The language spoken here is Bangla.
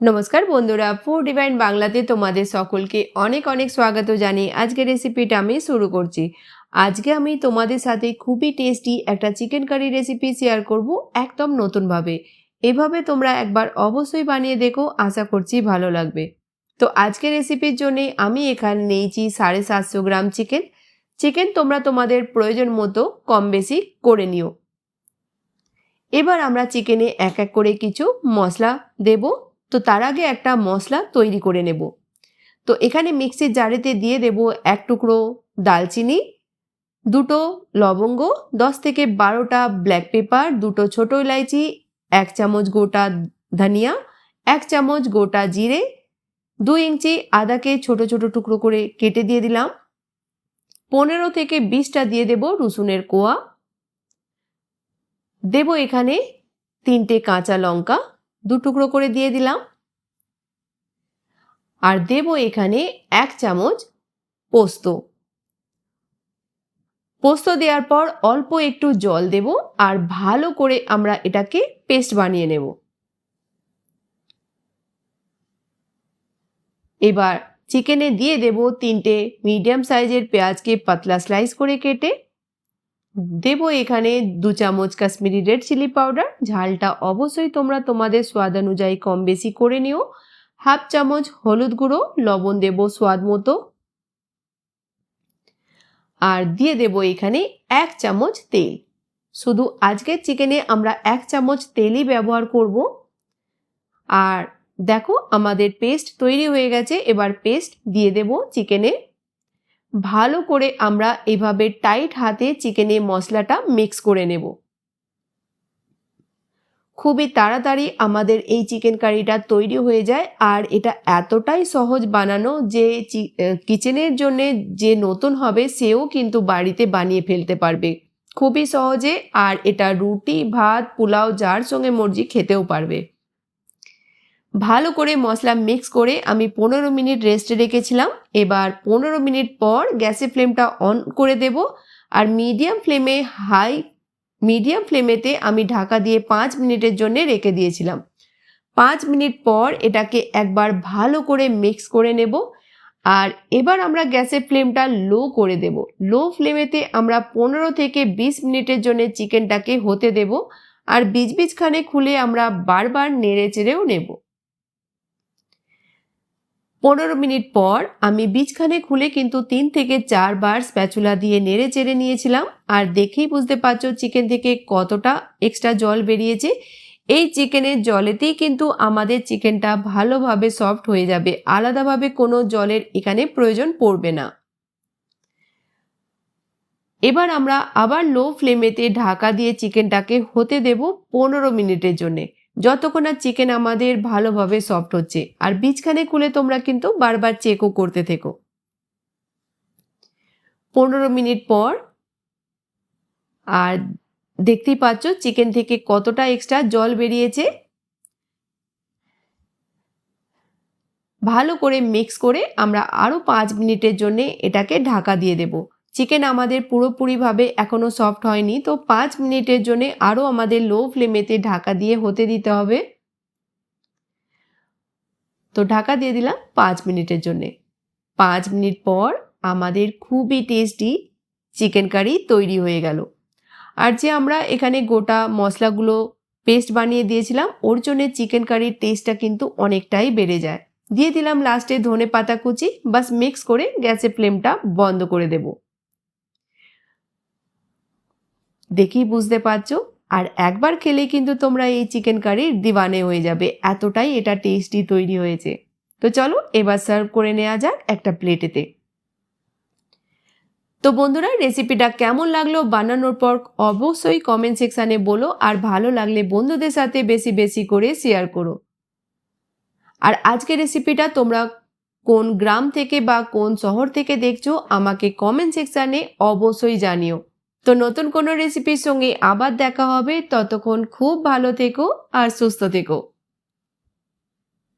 নমস্কার বন্ধুরা ফুড ডিভাইন বাংলাতে তোমাদের সকলকে অনেক অনেক স্বাগত জানিয়ে আজকের রেসিপিটা আমি শুরু করছি। আজকে আমি তোমাদের সাথে খুবই টেস্টি একটা চিকেন কারি রেসিপি শেয়ার করব একদম নতুনভাবে। এভাবে তোমরা একবার অবশ্যই বানিয়ে দেখো, আশা করছি ভালো লাগবে। তো আজকের রেসিপির জন্যে আমি এখানে নিয়েছি সাড়ে সাতশো গ্রাম চিকেন চিকেন তোমরা তোমাদের প্রয়োজন মতো কম বেশি করে নিও। এবার আমরা চিকেনে এক এক করে কিছু মশলা দেবো। তো তার আগে একটা মশলা তৈরি করে নেব। তো এখানে মিক্সির জারেতে দিয়ে দেব এক টুকরো দালচিনি, দুটো লবঙ্গ, দশ থেকে বারোটা ব্ল্যাক পেপার, দুটো ছোটো ইলাইচি, এক চামচ গোটা ধনিয়া, এক চামচ গোটা জিরে, দুই ইঞ্চি আদাকে ছোট ছোট টুকরো করে কেটে দিয়ে দিলাম। পনেরো থেকে বিশটা দিয়ে দেব রসুনের কোয়া। দেব এখানে তিনটে কাঁচা লঙ্কা। দু টুকরো করে দিয়ে দিলাম। আর দেব এখানে এক চামচ পোস্ত। পোস্ত দেওয়ার পর অল্প একটু জল দেব আর ভালো করে আমরা এটাকে পেস্ট বানিয়ে নেব। এবার চিকেনে দিয়ে দেব তিনটে মিডিয়াম সাইজের পেঁয়াজকে পাতলা স্লাইস করে কেটে দেব এখানে দু চামচ কাশ্মীরি রেড চিলি পাউডার। ঝালটা অবশ্যই তোমরা তোমাদের স্বাদ অনুযায়ী কম বেশি করে নিও। হাফ চামচ হলুদ গুঁড়ো, লবণ দেব স্বাদ মতো। আর দিয়ে দেব এখানে এক চামচ তেল। শুধু আজকের চিকেনে আমরা এক চামচ তেলই ব্যবহার করব। আর দেখো, আমাদের পেস্ট তৈরি হয়ে গেছে। এবার পেস্ট দিয়ে দেব চিকেনে। ভালো করে আমরা এভাবে টাইট হাতে চিকেনে মশলাটা মিক্স করে নেব। খুবই তাড়াতাড়ি আমাদের এই চিকেন কারিটা তৈরি হয়ে যায় আর এটা এতটাই সহজ বানানো যে কিচেনের জন্য যে নতুন হবে সেও কিন্তু বাড়িতে বানিয়ে ফেলতে পারবে। খুবই সহজে আর এটা রুটি, ভাত, পোলাও, যার সঙ্গে মর্জি খেতেও পারবে। ভালো করে মশলা মিক্স করে আমি পনেরো মিনিট রেস্টে রেখেছিলাম। এবার পনেরো মিনিট পর গ্যাসের ফ্লেমটা অন করে দেব। আর মিডিয়াম ফ্লেমে হাই মিডিয়াম ফ্লেমেতে আমি ঢাকা দিয়ে পাঁচ মিনিটের জন্য রেখে দিয়েছিলাম। পাঁচ মিনিট পর এটাকে একবার ভালো করে মিক্স করে নেব। আর এবার আমরা গ্যাসের ফ্লেমটা লো করে দেব। লো ফ্লেমেতে আমরা পনেরো থেকে বিশ মিনিটের জন্য চিকেনটাকে হতে দেব। আর বীজ বীজখানে খুলে আমরা বারবার নেড়ে চেড়েও নেব। পনেরো মিনিট পর আমি বীজখানে খুলে কিন্তু তিন থেকে চারবার স্প্যাচুলা দিয়ে নেড়ে চেড়ে নিয়েছিলাম। আর দেখেই বুঝতে পারছ চিকেন থেকে কতটা এক্সট্রা জল বেরিয়েছে। এই চিকেনের জলেতেই কিন্তু আমাদের চিকেনটা ভালোভাবে সফট হয়ে যাবে। আলাদাভাবে কোনো জলের এখানে প্রয়োজন পড়বে না। এবার আমরা আবার লো ফ্লেমেতে ঢাকা দিয়ে চিকেনটাকে হতে দেব পনেরো মিনিটের জন্যে। যতক্ষণ না চিকেন আমাদের ভালোভাবে সফট হচ্ছে, আর বীজখানে খুলে তোমরা কিন্তু বারবার চেকও করতে থেকো। পনেরো মিনিট পর, আর দেখতেই পাচ্ছ চিকেন থেকে কতটা এক্সট্রা জল বেরিয়েছে। ভালো করে মিক্স করে আমরা আরও পাঁচ মিনিটের জন্য এটাকে ঢাকা দিয়ে দেবো। চিকেন আমাদের পুরোপুরিভাবে এখনও সফট হয়নি, তো পাঁচ মিনিটের জন্য আরও আমাদের লো ফ্লেমেতে ঢাকা দিয়ে হতে দিতে হবে। তো ঢাকা দিয়ে দিলাম পাঁচ মিনিটের জন্যে। পাঁচ মিনিট পর আমাদের খুবই টেস্টি চিকেন কারি তৈরি হয়ে গেল। আর যে আমরা এখানে গোটা মশলাগুলো পেস্ট বানিয়ে দিয়েছিলাম, ওর জন্য চিকেন কারির টেস্টটা কিন্তু অনেকটাই বেড়ে যায়। দিয়ে দিলাম লাস্টে ধনে পাতা কুচি, বাস মিক্স করে গ্যাসের ফ্লেমটা বন্ধ করে দেবো। দেখেই বুঝতে পারছ। আর একবার খেলে কিন্তু তোমরা এই চিকেন কারির দিওয়ানে হয়ে যাবে। এতটাই এটা টেস্টি তৈরি হয়েছে। তো চলো, এবার সার্ভ করে নেওয়া যাক একটা প্লেটেতে তো বন্ধুরা রেসিপিটা কেমন লাগল বানানোর পর অবশ্যই কমেন্ট সেকশানে বলো। আর ভালো লাগলে বন্ধুদের সাথে বেশি বেশি করে শেয়ার করো। আর আজকের রেসিপিটা তোমরা কোন গ্রাম থেকে বা কোন শহর থেকে দেখছ, আমাকে কমেন্ট সেকশানে অবশ্যই জানিও। তো নতুন কোনো রেসিপির সঙ্গে আবার দেখা হবে। ততক্ষণ খুব ভালো থেকো আর সুস্থ থেকো।